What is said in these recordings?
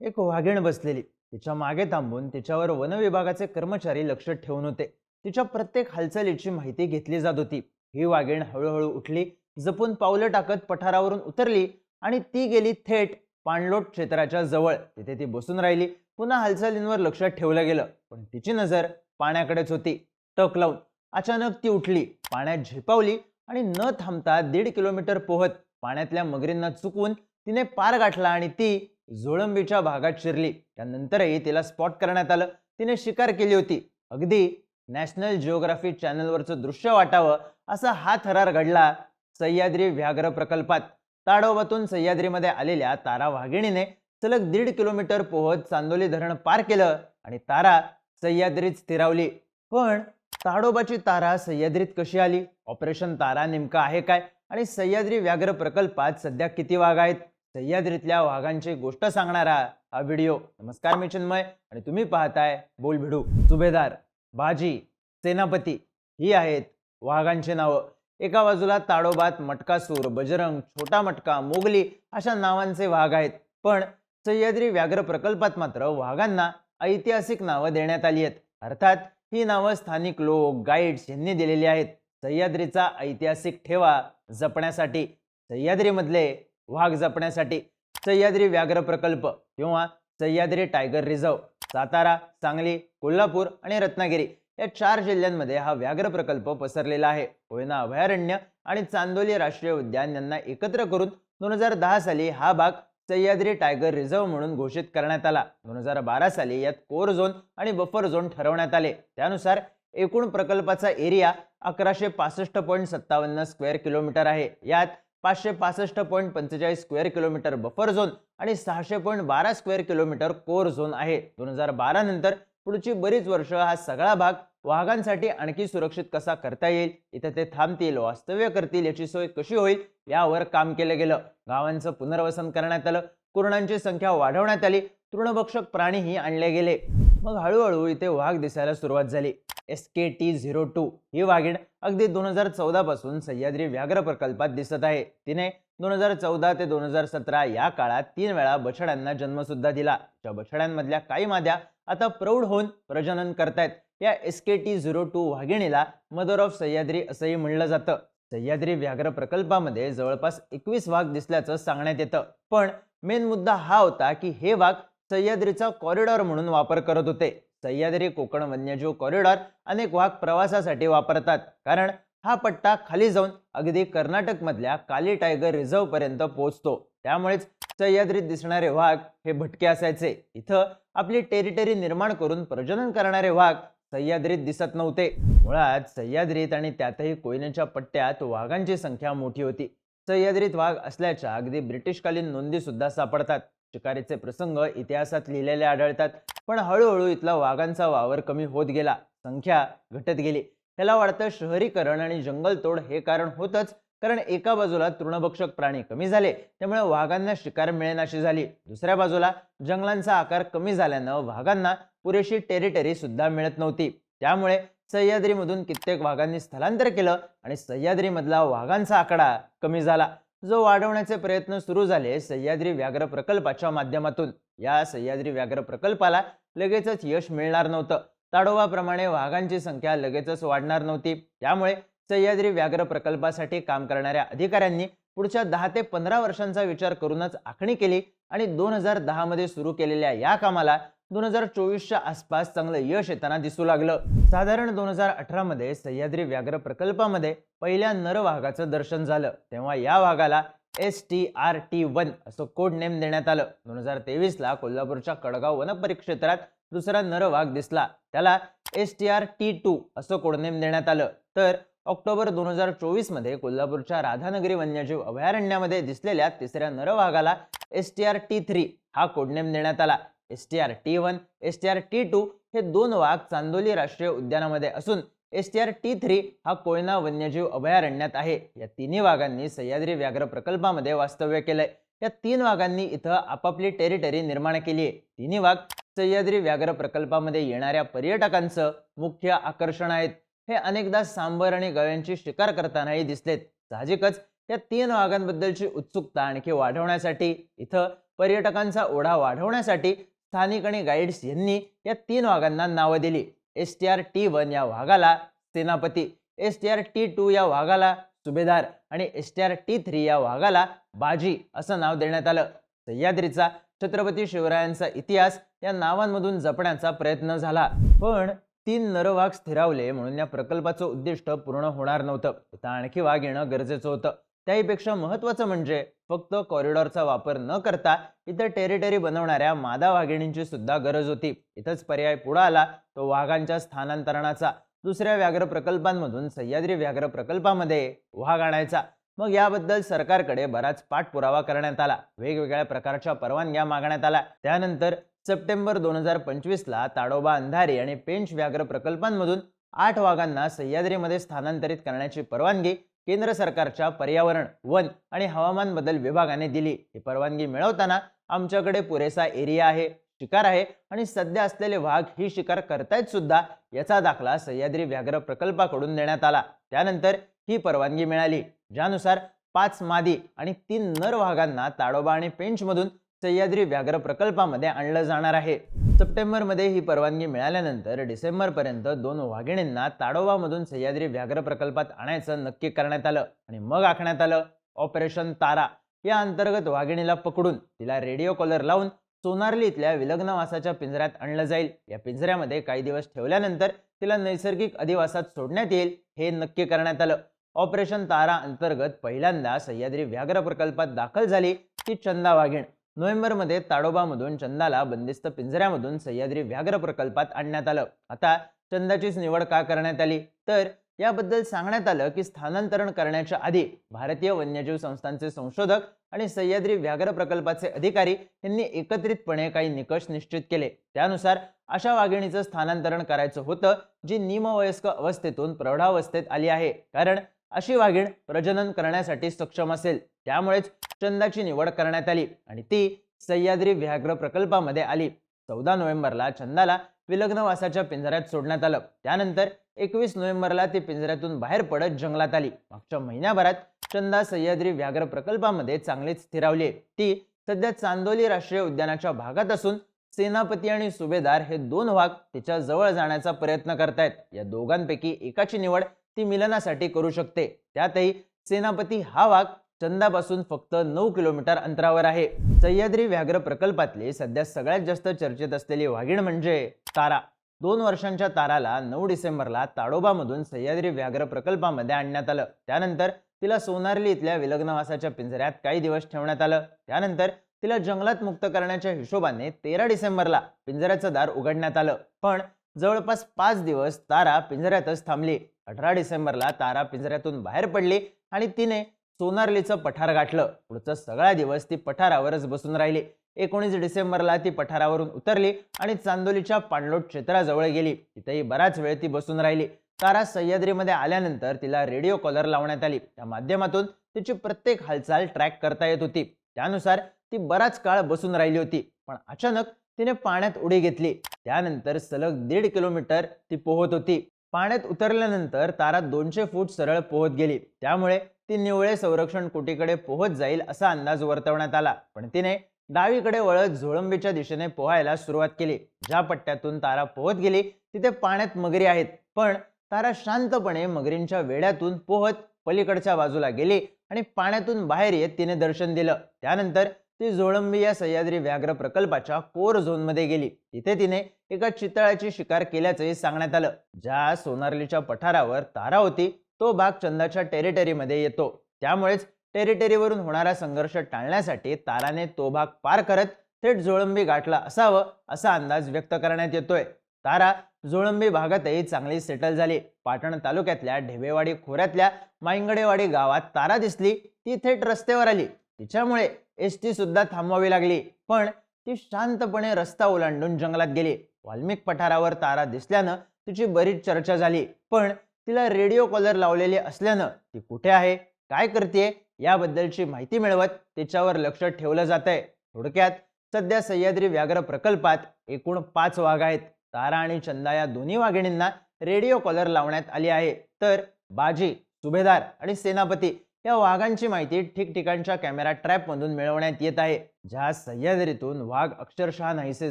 एक वाघीण बसलेली. तिच्यामागे थांबून तिच्यावर वनविभागाचे कर्मचारी लक्ष ठेवून होते. तिच्या प्रत्येक हालचालीची माहिती घेतली जात होती. ही वाघीण हळूहळू उठली जपून पावलं टाकत पठारावरून उतरली आणि ती गेली थेट पाणलोट क्षेत्राच्या जवळ. तिथे ती बसून राहिली. पुन्हा हालचालींवर लक्ष ठेवलं गेलं. पण तिची नजर पाण्याकडेच होती. टक लावून अचानक ती उठली. पाण्यात झेपावली आणि न थांबता दीड किलोमीटर पोहत पाण्यातल्या मगरींना चुकवून तिने पार गाठला आणि ती जोळंबीच्या भागात शिरली. त्यानंतरही तिला स्पॉट करण्यात आलं. तिने शिकार केली होती. अगदी नॅशनल जिओग्राफी चॅनलवरचं दृश्य वाटावं असा हा थरार घडला सह्याद्री व्याघ्र प्रकल्पात. ताडोबातून सह्याद्रीमध्ये आलेल्या तारा वाघिणीने सलग दीड किलोमीटर पोहत चांदोली धरण पार केलं आणि तारा सह्याद्रीत स्थिरावली. पण ताडोबाची तारा सह्याद्रीत कशी आली? ऑपरेशन तारा नेमकं आहे काय? आणि सह्याद्री व्याघ्र प्रकल्पात सध्या किती वाघ आहेत? सह्याद्रीतल्या वाघांची गोष्ट सांगणारा हा व्हिडिओ. नमस्कार मी चिन्मय आणि तुम्ही पाहताय बोल भिडू सुभेदार बाजी सेनापती ही आहेत वाघांची नावं. एका बाजूला ताडोबात मटकासूर बजरंग छोटा मटका मोगली अशा नावांचे वाघ आहेत. पण सह्याद्री व्याघ्र प्रकल्पात मात्र वाघांना ऐतिहासिक नावं देण्यात आली आहेत. अर्थात ही नावं स्थानिक लोक गाईड्स यांनी दिलेली आहेत. सह्याद्रीचा ऐतिहासिक ठेवा जपण्यासाठी सह्याद्रीमधले वाघ जपण्यासाठी सह्याद्री व्याघ्र प्रकल्प किंवा सह्याद्री टायगर रिझर्व सातारा सांगली कोल्हापूर आणि रत्नागिरी या चार जिल्ह्यांमध्ये हा व्याघ्र प्रकल्प पसरलेला आहे. कोयना अभयारण्य आणि चांदोली राष्ट्रीय उद्यान यांना एकत्र करून दोन हजार दहा साली हा भाग सह्याद्री टायगर रिझर्व म्हणून घोषित करण्यात आला. दोन हजार बारा साली यात कोर झोन आणि बफर झोन ठरवण्यात आले. त्यानुसार एकूण प्रकल्पाचा एरिया अकराशे पासष्ट पॉईंट सत्तावन्न स्क्वेअर किलोमीटर आहे. यात पाचशे पासष्ट पॉईंट पंचेचाळीस स्क्वेअर किलोमीटर बफर झोन आणि सहाशे पॉईंट बारा स्क्वेअर किलोमीटर कोर झोन आहे. दोन हजार बारा नंतर पुढची बरीच वर्ष हा सगळा भाग वाघांसाठी आणखी सुरक्षित कसा करता येईल? इथे ते थांबतील वास्तव्य करतील याची सोय कशी होईल? यावर काम केलं गेलं. गावांचं पुनर्वसन करण्यात आलं. कुरणांची संख्या वाढवण्यात आली. तृणभक्षक प्राणीही आणले गेले. मग हळूहळू इथे वाघ दिसायला सुरुवात झाली. S K T zero two ही वाघीण अगदी दोन हजार चौदा पासून सह्याद्री व्याघ्र प्रकल्पात दिसत आहे. तिने दोन हजार चौदा ते दोन हजार सतरा या काळात तीन वेळा बछड्यांना जन्मसुद्धा दिला. त्या बछड्यांमधल्या काही माद्या आता प्रौढ होऊन प्रजनन करतायत. या S K T zero two वाघिणीला मदर ऑफ सह्याद्री असंही म्हणलं जातं. सह्याद्री व्याघ्र प्रकल्पामध्ये जवळपास एकवीस वाघ दिसल्याचं सांगण्यात येतं. पण मेन मुद्दा हा होता की हे वाघ सह्याद्रीचा कॉरिडॉर म्हणून वापर करत होते. सह्याद्री कोकण वन्यजीव कॉरिडॉर अनेक वाघ प्रवासासाठी वापरतात. कारण हा पट्टा खाली जाऊन अगदी कर्नाटकमधल्या काली टायगर रिझर्व पर्यंत पोहोचतो. त्यामुळेच सह्याद्रीत दिसणारे वाघ हे भटके असायचे. इथं आपली टेरिटरी निर्माण करून प्रजनन करणारे वाघ सह्याद्रीत दिसत नव्हते. मुळात सह्याद्रीत आणि त्यातही कोयनेच्या पट्ट्यात वाघांची संख्या मोठी होती. सह्याद्रीत वाघ असल्याच्या अगदी ब्रिटिशकालीन नोंदी सुद्धा सापडतात. शिकारीचे प्रसंग इतिहासात लिहिलेले आढळतात. पण हळूहळू इथला वाघांचा वावर कमी होत गेला. संख्या घटत गेली. त्याला वाढतं शहरीकरण आणि जंगलतोड हे कारण होतच. कारण एका बाजूला तृणभक्षक प्राणी कमी झाले त्यामुळे वाघांना शिकार मिळेनाशी झाली. दुसऱ्या बाजूला जंगलांचा आकार कमी झाल्यानं वाघांना पुरेशी टेरिटरी सुद्धा मिळत नव्हती. त्यामुळे सह्याद्रीमधून कित्येक वाघांनी स्थलांतर केलं आणि सह्याद्रीमधला वाघांचा आकडा कमी झाला. जो वाढवण्याचे प्रयत्न सुरू झाले सह्याद्री व्याघ्र प्रकल्पाच्या माध्यमातून. या सह्याद्री व्याघ्र प्रकल्पाला लगेचच यश मिळणार नव्हतं. ताडोबाप्रमाणे वाघांची संख्या लगेचच वाढणार नव्हती. त्यामुळे सह्याद्री व्याघ्र प्रकल्पासाठी काम करणाऱ्या अधिकाऱ्यांनी पुढच्या दहा ते पंधरा वर्षांचा विचार करूनच आखणी केली आणि दोन हजार दहामध्ये सुरू केलेल्या या कामाला दोन हजार चोवीसच्या आसपास चांगलं यश येताना दिसू लागलं. साधारण दोन हजार अठरामध्ये सह्याद्री व्याघ्र प्रकल्पामध्ये पहिल्या नर वाघाचं दर्शन झालं. तेव्हा या वाघाला S T R T one असं कोड नेम देण्यात आलं. दोन हजार तेवीसला कोल्हापूरच्या कडगाव वन परिक्षेत्रात दुसरा नर वाघ दिसला. त्याला S T R T two असं कोडनेम देण्यात आलं. तर ऑक्टोबर दोन हजार चोवीसमध्ये कोल्हापूरच्या राधानगरी वन्यजीव अभयारण्यामध्ये दिसलेल्या तिसऱ्या नरवाघाला S T R T three हा कोडनेम देण्यात आला. S T R T one S T R T two हे दोन वाघ चांदोली राष्ट्रीय उद्यानामध्ये असून S T R T three हा कोयना वन्यजीव अभयारण्यात आहे. या तिन्ही वाघांनी सह्याद्री व्याघ्र प्रकल्पामध्ये वास्तव्य केलंय. या तीन वाघांनी इथं आपापली टेरिटरी निर्माण केली आहे. तिन्ही वाघ सह्याद्री व्याघ्र प्रकल्पामध्ये येणाऱ्या पर्यटकांचं मुख्य आकर्षण आहेत. हे अनेकदा सांबर आणि गव्यांची शिकार करतानाही दिसलेत. साहजिकच या तीन वाघांबद्दलची उत्सुकता आणखी वाढवण्यासाठी इथं पर्यटकांचा ओढा वाढवण्यासाठी स्थानिक आणि गाईड्स यांनी या तीन वाघांना नावं दिली. S T R T one या वाघाला Senapati S T R T two या वाघाला सुभेदार आणि S T R T three या वाघाला बाजी असं नाव देण्यात आलं. सह्याद्रीचा छत्रपती शिवरायांचा इतिहास या नावांमधून जपण्याचा प्रयत्न झाला. पण तीन नरवाघ स्थिरावले म्हणून या प्रकल्पाचं उद्दिष्ट पूर्ण होणार नव्हतं. इथं आणखी वाघ येणं गरजेचं होतं. त्याहीपेक्षा महत्त्वाचं म्हणजे फक्त कॉरिडॉरचा वापर न करता इथं टेरिटरी बनवणाऱ्या मादा वाघिणींची सुद्धा गरज होती. इथंच पर्याय पुढे आला तो वाघांच्या स्थानांतरणाचा. दुसऱ्या व्याघ्र प्रकल्पांमधून सह्याद्री व्याघ्र प्रकल्पामध्ये वाघ आणायचा. मग याबद्दल सरकारकडे बराच पाठपुरावा करण्यात आला. वेगवेगळ्या प्रकारच्या परवानग्या मागण्यात आल्या. त्यानंतर सप्टेंबर दोन हजार पंचवीसला ताडोबा अंधारी आणि पेंच व्याघ्र प्रकल्पांमधून आठ वाघांना सह्याद्रीमध्ये स्थानांतरित करण्याची परवानगी केंद्र सरकारच्या पर्यावरण वन आणि हवामान बदल विभागाने दिली. ही परवानगी मिळवताना आमच्याकडे पुरेसा एरिया आहे शिकार आहे आणि सध्या असलेले वाघ ही शिकार करतायत सुद्धा याचा दाखला सह्याद्री व्याघ्र प्रकल्पाकडून देण्यात आला. त्यानंतर ही परवानगी मिळाली. ज्यानुसार पाच मादी आणि तीन नर वाघांना ताडोबा आणि पेंचमधून सह्याद्री व्याघ्र प्रकल्पामध्ये आणलं जाणार आहे. सप्टेंबरमध्ये ही परवानगी मिळाल्यानंतर डिसेंबरपर्यंत दोन वाघिणींना ताडोबामधून सह्याद्री व्याघ्र प्रकल्पात आणायचं नक्की करण्यात आलं आणि मग आखण्यात आलं ऑपरेशन तारा. या अंतर्गत वाघिणीला पकडून तिला रेडिओ कॉलर लावून सोनारली इथल्या विलग्नवासाच्या पिंजऱ्यात आणलं जाईल. या पिंजऱ्यामध्ये काही दिवस ठेवल्यानंतर तिला नैसर्गिक अधिवासात सोडण्यात येईल हे नक्की करण्यात आलं. ऑपरेशन तारा अंतर्गत पहिल्यांदा सह्याद्री व्याघ्र प्रकल्पात दाखल झाली ती चंदा वाघीण. नोव्हेंबरमध्ये ताडोबामधून चंदाला बंदिस्त पिंजऱ्यामधून सह्याद्री व्याघ्र प्रकल्पात आणण्यात आलं. आता चंदाचीच निवड का करण्यात आली? तर याबद्दल सांगण्यात आलं की स्थानांतरण करण्याच्या आधी भारतीय वन्यजीव संस्थांचे संशोधक आणि सह्याद्री व्याघ्र प्रकल्पाचे अधिकारी यांनी एकत्रितपणे काही निकष निश्चित केले. त्यानुसार अशा वाघिणीचं स्थानांतरण करायचं होतं जी निमवयस्क अवस्थेतून प्रौढावस्थेत आली आहे. कारण अशी वाघीण प्रजनन करण्यासाठी सक्षम असेल. त्यामुळेच चंदाची निवड करण्यात आली आणि ती सह्याद्री व्याघ्र प्रकल्पामध्ये आली. चौदा नोव्हेंबरला चंदाला विलग्नवासाच्या पिंजऱ्यात सोडण्यात आलं. त्यानंतर एकवीस नोव्हेंबरला ती पिंजऱ्यातून बाहेर पडत जंगलात आली. मागच्या महिन्याभरात चंदा सह्याद्री व्याघ्र प्रकल्पामध्ये चांगलीच स्थिरावली आहे. ती सध्या चांदोली राष्ट्रीय उद्यानाच्या भागात असून सेनापती आणि सुभेदार हे दोन वाघ तिच्या जवळ जाण्याचा प्रयत्न करतायत. या दोघांपैकी एकाची निवड ती मिलनासाठी करू शकते. त्यातही सेनापती हा वाघ चंदापासून फक्त नऊ किलोमीटर अंतरावर आहे. सह्याद्री व्याघ्र प्रकल्पातली सध्या सगळ्यात जास्त चर्चेत असलेली वाघीण म्हणजे तारा. दोन वर्षांच्या ताराला नऊ डिसेंबरला ताडोबामधून सह्याद्री व्याघ्र प्रकल्पामध्ये आणण्यात आलं. त्यानंतर तिला सोनारली इथल्या विलग्नवासाच्या पिंजऱ्यात काही दिवस ठेवण्यात आलं. त्यानंतर तिला जंगलात मुक्त करण्याच्या हिशोबाने तेरा डिसेंबरला पिंजऱ्याचं दार उघडण्यात आलं. पण जवळपास पाच दिवस तारा पिंजऱ्यातच थांबली. अठरा डिसेंबरला तारा पिंजऱ्यातून बाहेर पडली आणि तिने सोनारलीचं पठार गाठलं. पुढचा सगळा दिवस ती पठारावरच बसून राहिली. एकोणीस डिसेंबरला ती पठारावरून उतरली आणि चांदोलीच्या पाणलोट क्षेत्राजवळ गेली. तिथेही बराच वेळ ती बसून राहिली. तारा सह्याद्रीमध्ये आल्यानंतर तिला रेडिओ कॉलर लावण्यात आली. त्या माध्यमातून तिची प्रत्येक हालचाल ट्रॅक करता येत होती. त्यानुसार ती बराच काळ बसून राहिली होती. पण अचानक तिने पाण्यात उडी घेतली. त्यानंतर सलग दीड किलोमीटर ती पोहत होती. पाण्यात उतरल्यानंतर तारा दोनशे फूट सरळ पोहत गेली. त्यामुळे ती निवळे संरक्षण कुटीकडे पोहत जाईल असा अंदाज वर्तवण्यात आला. पण तिने डावीकडे वळत झोळंबीच्या दिशेने पोहायला सुरुवात केली. ज्या पट्ट्यातून तारा पोहत गेली तिथे पाण्यात मगरी आहेत. पण तारा शांतपणे मगरींच्या वेड्यातून पोहत पलीकडच्या बाजूला गेली आणि पाण्यातून बाहेर येत तिने दर्शन दिलं. त्यानंतर ती जोळंबी या सह्याद्री व्याघ्र प्रकल्पाच्या कोर झोनमध्ये गेली. तिथे तिने एका चितळाची शिकार केल्याचंही सांगण्यात आलं. ज्या सोनारलीच्या पठारावर तारा होती तो भाग चंदाच्या टेरिटरीमध्ये येतो. त्यामुळेच टेरिटरीवरून होणारा संघर्ष टाळण्यासाठी ताराने तो भाग पार करत थेट जोळंबी गाठला असावं असा अंदाज व्यक्त करण्यात येतोय. तारा जोळंबी भागातही चांगली सेटल झाली. पाटण तालुक्यातल्या ढेबेवाडी खोऱ्यातल्या माइंगडेवाडी गावात तारा दिसली. ती थेट रस्त्यावर आली. तिच्यामुळे एस टी सुद्धा थांबवावी लागली. पण ती शांतपणे रस्ता ओलांडून जंगलात गेली. वाल्मिक पठारावर तारा दिसल्यानं तिची बरीच चर्चा झाली. पण तिला रेडिओ कॉलर लावलेले असल्यानं ती कुठे आहे? काय करते याबद्दलची माहिती मिळवत तिच्यावर लक्ष ठेवलं जात आहे थोडक्यात सध्या सह्याद्री व्याघ्र प्रकल्पात एकूण पाच वाघ आहेत. तारा आणि चंदा या दोन्ही वाघिणींना रेडिओ कॉलर लावण्यात आली आहे. तर बाजी सुभेदार आणि सेनापती या वाघांची माहिती ठिकठिकाणच्या कॅमेरा ट्रॅपमधून मिळवण्यात येत आहे. ज्या सह्याद्रीतून वाघ अक्षरशः नाहीसे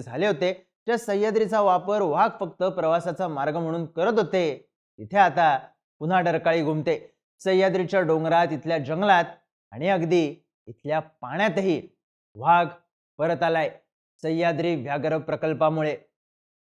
झाले होते ज्या सह्याद्रीचा वापर वाघ फक्त प्रवासाचा मार्ग म्हणून करत होते. तिथे आता पुन्हा डरकाळी घुमते. सह्याद्रीच्या डोंगरात इथल्या जंगलात आणि अगदी इथल्या पाण्यातही वाघ परत आलाय. सह्याद्री व्याघ्र प्रकल्पामुळे